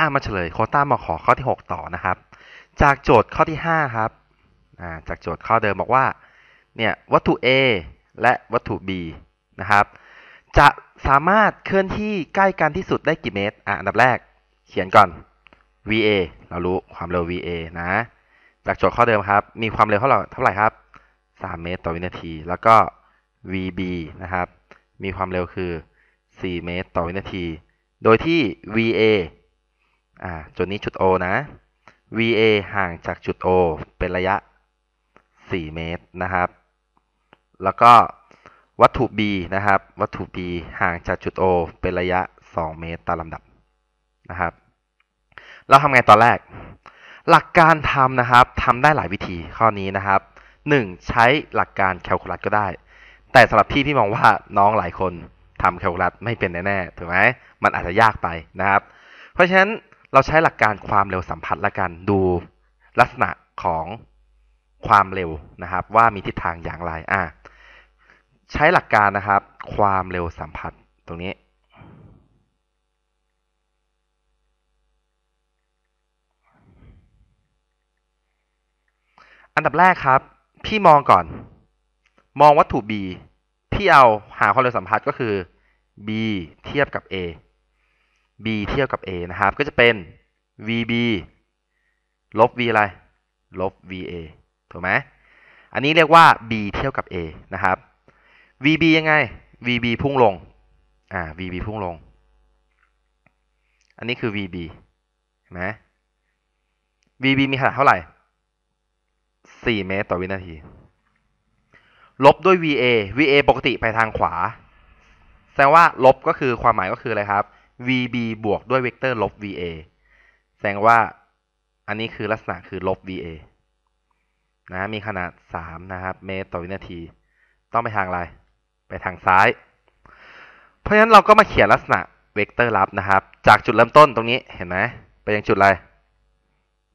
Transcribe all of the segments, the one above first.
อ่ามาเฉลยโคต้ามขอข้อที่ 6 ต่อนะครับ จากโจทย์ข้อที่ 5 ครับอ่าจากโจทย์ข้อเดิมบอกว่าเนี่ยวัตถุ A และวัตถุ B นะครับ จะสามารถเคลื่อนที่ใกล้กันที่สุดได้กี่เมตรอะอันดับแรกเขียนก่อน VA เรารู้ความเร็ว VA นะ จากโจทย์ข้อเดิมครับ มีความเร็วเท่าไหร่เท่าไหร่ครับ 3 เมตรต่อวินาที แล้วก็ VB นะครับ มีความเร็วคือ 4 เมตรต่อวินาที โดยที่ VA อ่าจุดนี้จุด O นะ VA ห่างจากจุด O เป็นระยะ 4 เมตรนะครับ แล้วก็วัตถุ B นะครับ วัตถุ B ห่างจากจุด O เป็นระยะ 2 เมตรตามลำดับนะครับเราทำไงตอนแรก หลักการทำนะครับทำได้หลายวิธีข้อนี้นะครับ 1. ใช้หลักการแคลคูลัสก็ได้ แต่สำหรับพี่พี่มองว่าน้องหลายคนทำแคลคูลัสไม่เป็นแน่ๆถูกไหมมันอาจจะยากไปนะครับ เพราะฉะนั้น เราใช้หลักการความเร็วสัมผัสละกันดูลักษณะของความเร็วนะครับ ว่ามีทิศทางอย่างไรอะใช้หลักการนะครับ ความเร็วสัมผัสตรงนี้ อันดับแรกครับ พี่มองก่อน มองวัตถุ B พี่เอาหาความเร็วสัมผัสก็คือ B เทียบกับ A B เทียบกับ A นะครับ ก็จะเป็น VB ลบ V อะไร ลบ VA ถูกไหมอันนี้เรียกว่า B เทียบกับ A นะครับ VB ยังไง VB พุ่งลง อ่า VB พุ่งลง อันนี้คือ VB เห็นไหม VB มีขนาดเท่าไหร่ 4 เมตรต่อวินาที ลบด้วย VA VA ปกติไปทางขวา แสดงว่าลบก็คือความหมายก็คืออะไรครับ VB บวกด้วยเวกเตอร์ลบ VA แสดงว่าอันนี้คือลักษณะคือลบ VA นะมีขนาด 3 นะครับ เมตรต่อวินาที ต้องไปทางอะไร ไปทางซ้าย เพราะฉะนั้นเราก็มาเขียนลักษณะเวกเตอร์ลับนะครับ จากจุดเริ่มต้นตรงนี้เห็นไหมไปยังจุดอะไร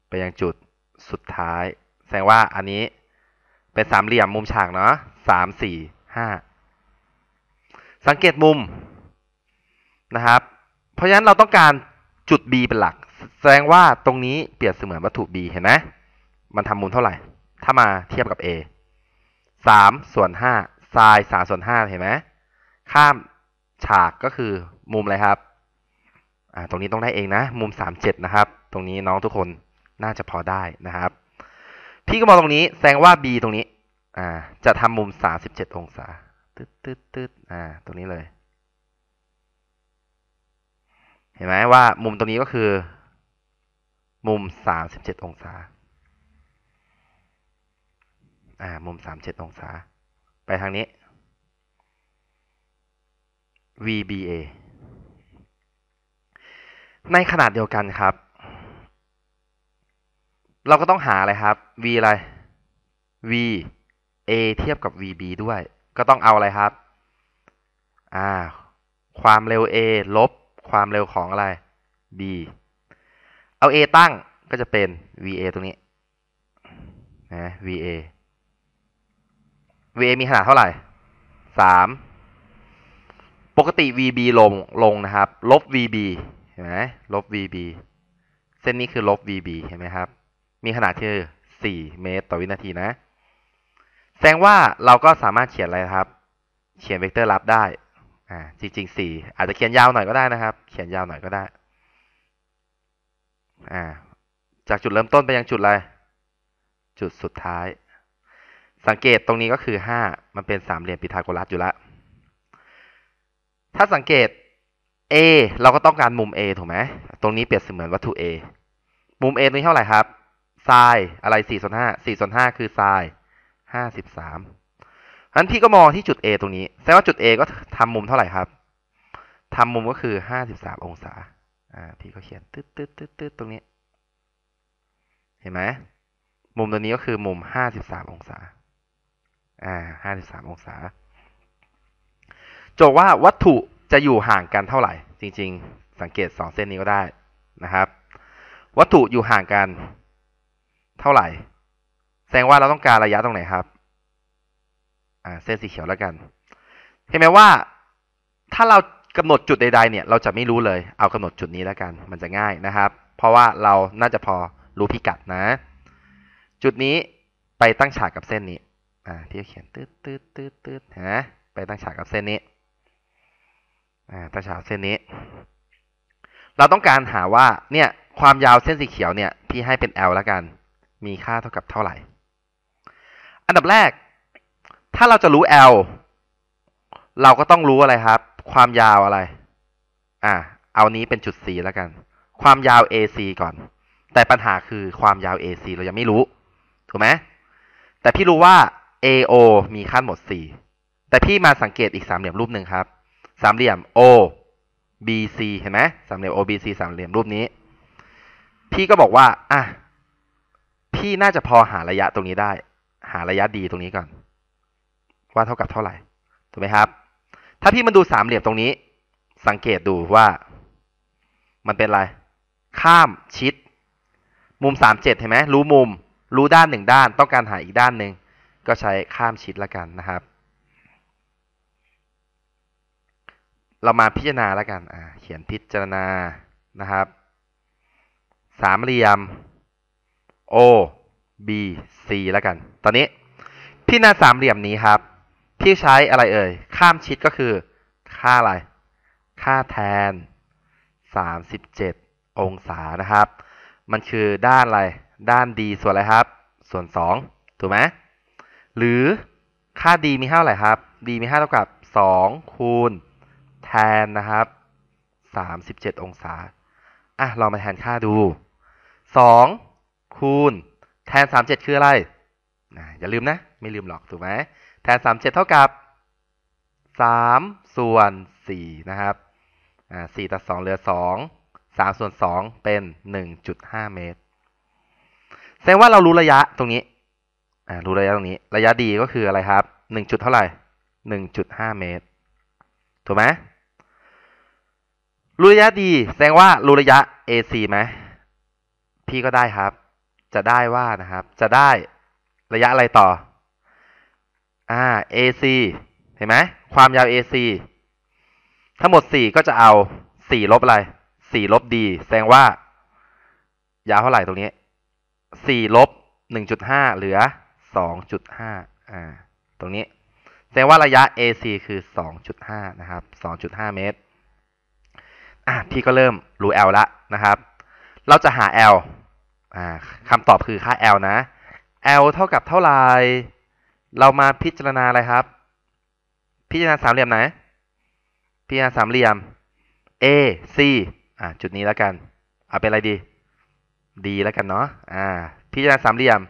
ไปยังจุดสุดท้าย แสดงว่าอันนี้เป็นสามเหลี่ยมมุมฉากเนาะสามสี่ห้าสังเกตมุมนะครับ เพราะฉะนั้นเราต้องการจุด B เป็นหลัก แสดงว่าตรงนี้เปรียบเสมือนวัตถุ B เห็นไหมมันทำมุมเท่าไหร่ ถ้ามาเทียบกับ A สามส่วนห้าไซน์สามส่วนห้าเห็นไหมข้ามฉากก็คือมุมอะไรครับอ่าตรงนี้ต้องได้เองนะ มุมสามเจ็ดนะครับ ตรงนี้น้องทุกคนน่าจะพอได้นะครับ พี่ก็มองตรงนี้แสดงว่า B ตรงนี้อ่าจะทำมุมสามสิบเจ็ดองศาตึ๊ดตึ๊ดตึ๊ดอ่าตรงนี้เลย เห็นไหมว่ามุมตรงนี้ก็คือ มุมสามสิบเจ็ดองศา อ่า มุมสามเจ็ดองศา ไปทางนี้ VBA ในขนาดเดียวกันครับ เราก็ต้องหาอะไรครับ V อะไร V A เทียบกับ VB ด้วย ก็ต้องเอาอะไรครับ อ่า ความเร็ว A ลบ ความเร็วของอะไร B เอา A ตั้งก็จะเป็น VA ตรงนี้นะ VA VA มีขนาดเท่าไหร่สามปกติ VB ลงลงนะครับ ลบ VB เห็นไหมลบ VB เส้นนี้คือลบ VB เห็นไหมครับ มีขนาดที่4เมตรต่อวินาทีนะ แสดงว่าเราก็สามารถเขียนอะไรครับ เขียนเวกเตอร์ลับได้ อ่าจริงๆ4อาจจะเขียนยาวหน่อยก็ได้นะครับ เขียนยาวหน่อยก็ได้อ่าจากจุดเริ่มต้นไปยังจุดอะไร จุดสุดท้าย สังเกตตรงนี้ก็คือ5มันเป็นสามเหลี่ยมพีทาโกรัสอยู่แล้วถ้าสังเกต A เราก็ต้องการมุม A ถูกไหม ตรงนี้เปรียบเสมือนวัตถุ A มุม A ตรงนี้เท่าไหร่ครับ ไซน์อะไร4ส่วน5 4ส่วน5คือไซน์53 งั้นพี่ก็มองที่จุด A ตรงนี้ แสดงว่าจุด A ก็ทำมุมเท่าไหร่ครับทำมุมก็คือ53องศา อ่า พี่ก็เขียนตึ๊ดตึ๊ดตึ๊ดตึ๊ดตรงนี้ เห็นไหม มุมตัวนี้ก็คือมุม53องศา อ่า53องศา โจทย์ว่าวัตถุจะอยู่ห่างกันเท่าไหร่ จริง ๆ สังเกต2เส้นนี้ก็ได้นะครับ วัตถุอยู่ห่างกันเท่าไหร่ แสดงว่าเราต้องการระยะตรงไหนครับ อ่าเส้นสีเขียวแล้วกัน เห็นไหมว่าถ้าเรากำหนดจุดใดๆเนี่ยเราจะไม่รู้เลย เอากำหนดจุดนี้แล้วกัน มันจะง่ายนะครับ เพราะว่าเราน่าจะพอรู้พิกัดนะ จุดนี้ไปตั้งฉากกับเส้นนี้ อ่าที่เขียนตืดตืดตืดตืดเห็นไหมไปตั้งฉากกับเส้นนี้ อ่าตั้งฉากเส้นนี้ เราต้องการหาว่าเนี่ยความยาวเส้นสีเขียวเนี่ยพี่ให้เป็น L แล้วกัน มีค่าเท่ากับเท่าไหร่ อันดับแรก ถ้าเราจะรู้ L เราก็ต้องรู้อะไรครับ ความยาวอะไร อ่า เอานี้เป็นจุด C แล้วกัน ความยาว AC ก่อน แต่ปัญหาคือความยาว AC เรายังไม่รู้ ถูกไหม แต่พี่รู้ว่า AO มีขั้นหมด4แต่พี่มาสังเกตอีกสามเหลี่ยมรูปหนึ่งครับ สามเหลี่ยม O BC เห็นไหมสามเหลี่ยม OBC สามเหลี่ยมรูปนี้ พี่ก็บอกว่า อะ พี่น่าจะพอหาระยะตรงนี้ได้ หาระยะดีตรงนี้ก่อน ว่าเท่ากับเท่าไหร่ถูกไหมครับ ถ้าพี่มาดูสามเหลี่ยมตรงนี้ สังเกตดูว่ามันเป็นอะไร ข้ามชิด มุมสามเจ็ดเห็นไหมรู้มุม รู้ด้านหนึ่งด้าน ต้องการหาอีกด้านหนึ่งก็ใช้ข้ามชิดละกันนะครับ เรามาพิจารณาแล้วกันอ่าเขียนพิจารณานะครับ สามเหลี่ยม O B C แล้วกัน ตอนนี้พี่หน้าสามเหลี่ยมนี้ครับ พี่ใช้อะไรเอ่ย ข้ามชิดก็คือ ค่าอะไร ค่าแทน 37 องศานะครับ มันคือด้านอะไร ด้านดีส่วนอะไรครับ ส่วน 2 ถูกไหมหรือค่าดีมีเท่าไหร่ครับดีมีค่าเท่ากับ 2 คูณ แทนนะครับ 37 องศา อะ เรามาแทนค่าดู 2 คูณ แทน 37 คืออะไร อย่าลืมนะ ไม่ลืมหรอก ถูกไหม แทน37เท่ากับ3ส่วน4นะครับอ่า4ตัด2เหลือ2 3ส่วน2เป็น1.5เมตร แสดงว่าเรารู้ระยะตรงนี้อ่ารู้ระยะตรงนี้ ระยะดีก็คืออะไรครับ1จุดเท่าไหร่1.5เมตร ถูกไหมรู้ระยะดี แสดงว่ารู้ระยะ AC ไหมพี่ก็ได้ครับ จะได้ว่านะครับ จะได้ระยะอะไรต่อ อ่า AC เห็นไหมความยาว AC ทั้งหมด 4 ก็จะเอา 4 ลบอะไร 4 ลบ D แสดงว่า ยาวเท่าไหร่ตรงนี้ 4 ลบ 1.5 เหลือ 2.5 อ่า ตรงนี้ แสดงว่าระยะ AC คือ 2.5 นะครับ 2.5 เมตร อะ พี่ก็เริ่มรู้ L ละนะครับ เราจะหา L อ่าคำตอบคือค่า L นะ L เท่ากับเท่าไหร่ เรามาพิจารณาอะไรครับ พิจารณาสามเหลี่ยมไหน พิจารณาสามเหลี่ยม A C อ่าจุดนี้แล้วกัน เอาเป็นอะไรดี D แล้วกันเนาะ อ่า พิจารณาสามเหลี่ยม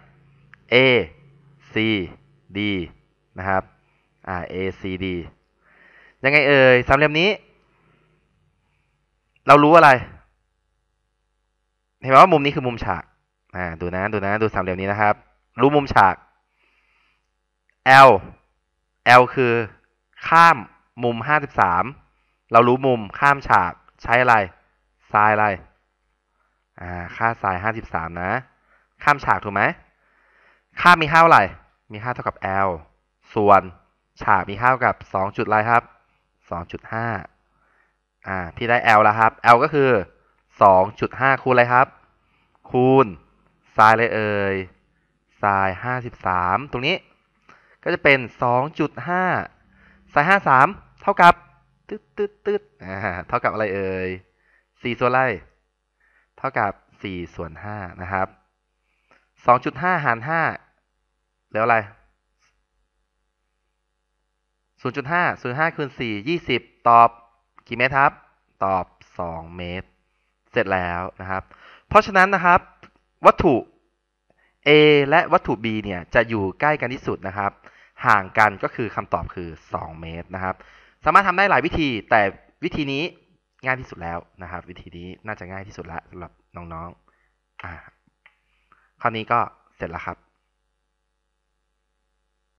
A C D นะครับ อ่า A C D ยังไงเอ่ย สามเหลี่ยมนี้ เรารู้อะไร เห็นไหมว่ามุมนี้คือมุมฉาก อ่า ดูนะ ดูนะ ดูสามเหลี่ยมนี้นะครับ รู้มุมฉาก L L คือข้ามมุม 53 เรารู้มุมข้ามฉากใช้อะไรไซน์อะไร อ่า ค่าไซน์53 นะ ข้ามฉากถูกไหม ค่ามีค่าเท่าไหร่ มีค่าเท่ากับ L ส่วนฉากมีค่ากับ 2 จุดอะไรครับ 2.5 อ่า พี่ได้ L แล้วครับ L ก็คือ 2.5 คูณอะไรครับ คูณไซน์เลยเอ่ยไซน์53 ตรงนี้ ก็จะเป็น 2.5ไซน์53 เท่ากับตึ๊ดตึ๊ดตึ๊ดอ่าเท่ากับอะไรเอ่ย 4 ส่วนอะไร เท่ากับ 4 ส่วน 5 นะครับ 2.5 หาร 5 แล้วอะไร 0.5 0.5 คูณ 4 20 ตอบกี่เมตรครับ ตอบ 2 เมตร เสร็จแล้วนะครับ เพราะฉะนั้นนะครับ วัตถุ A และวัตถุ B เนี่ยจะอยู่ใกล้กันที่สุดนะครับ ห่างกันก็คือคำตอบคือ 2 เมตรนะครับ สามารถทำได้หลายวิธีแต่วิธีนี้ง่ายที่สุดแล้วนะครับ วิธีนี้น่าจะง่ายที่สุดแล้วสำหรับน้องๆอ่าคราวนี้ก็เสร็จแล้วครับ